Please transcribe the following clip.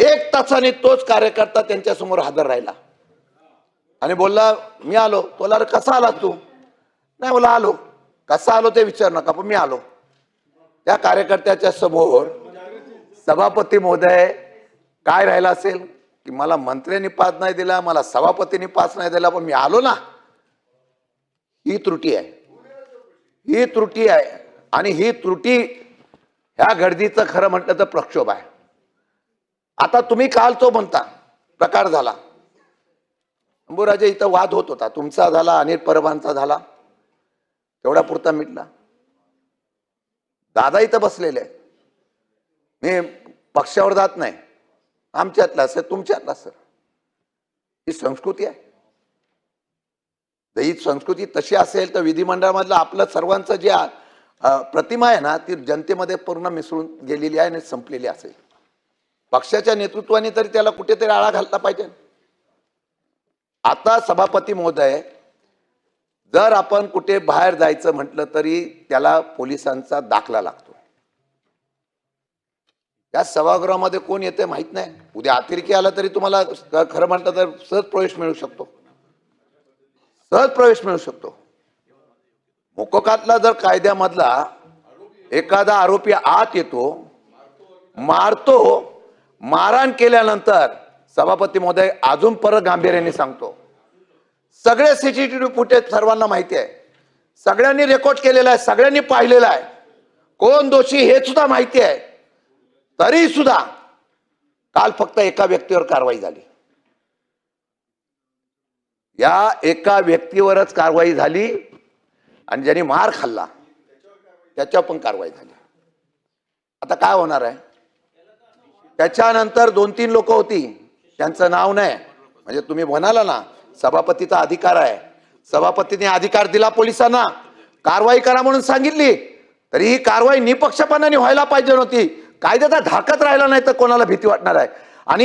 एक तासाने तोच कार्यकर्ता त्यांच्यासमोर हजर राहिला. आणि बोलला मी आलो. बोला अरे कसा आला तू? नाही बोला आलो. कसा आलो ते विचार नका पण मी आलो. त्या कार्यकर्त्याच्या समोर सभापती महोदय काय राहिला असेल? की मला मंत्र्यांनी पास नाही दिला मला सभापतींनी पास नाही दिला पण मी आलो ना. ही त्रुटी आहे. ही त्रुटी आहे. आणि ही त्रुटी ह्या गर्दीचं खरं म्हटलं तर प्रक्षोभ आहे. आता तुम्ही काल तो म्हणता प्रकार झाला. अंबुराजे इथं वाद होत होता. तुमचा झाला अनिल परबांचा झाला. तेवढा पुरता मिटला. दादा इथं बसलेले मी पक्षावर जात नाही. आमच्यातला सर तुमच्यातला सर. ही संस्कृती आहे. जर ही संस्कृती तशी असेल तर विधिमंडळामधलं आपलं सर्वांचं जे प्रतिमा आहे ना ती जनतेमध्ये पूर्ण मिसळून गेलेली आहे आणि संपलेली असेल. पक्षाच्या नेतृत्वाने तरी त्याला कुठेतरी आळा घालता पाहिजे. आता सभापती महोदय जर आपण कुठे बाहेर जायचं म्हटलं तरी त्याला पोलिसांचा दाखला लागतो. त्या सभागृहामध्ये कोण येते माहीत नाही. उद्या अतिरेकी आला तरी तुम्हाला खरं म्हटलं तर सहज प्रवेश मिळू शकतो. सहज प्रवेश मिळू शकतो. मोकोकातला जर कायद्यामधला एखादा आरोपी आत येतो मारतो मारहाण केल्यानंतर सभापती महोदय अजून परत गांभीर्याने सांगतो. सगळे सीसीटीव्ही फुटेज सर्वांना माहिती आहे. सगळ्यांनी रेकॉर्ड केलेला आहे सगळ्यांनी पाहिलेलं आहे. कोण दोषी हे सुद्धा माहिती आहे. तरी सुद्धा काल फक्त एका व्यक्तीवर कारवाई झाली. या एका व्यक्तीवरच कारवाई झाली आणि ज्यांनी मार खाल्ला त्याच्यावर पण कारवाई झाली. आता काय होणार आहे? त्याच्यानंतर दोन तीन लोक होती. त्यांचं नाव नाही. म्हणजे तुम्ही म्हणाला ना सभापतीचा अधिकार आहे. सभापतीने अधिकार दिला पोलिसांना. कारवाई करा म्हणून सांगितली. तरी ही कारवाई निपक्षपानाने व्हायला पाहिजे नव्हती कायद्याचा धाकत राहिला नाही तर कोणाला भीती वाटणार आहे?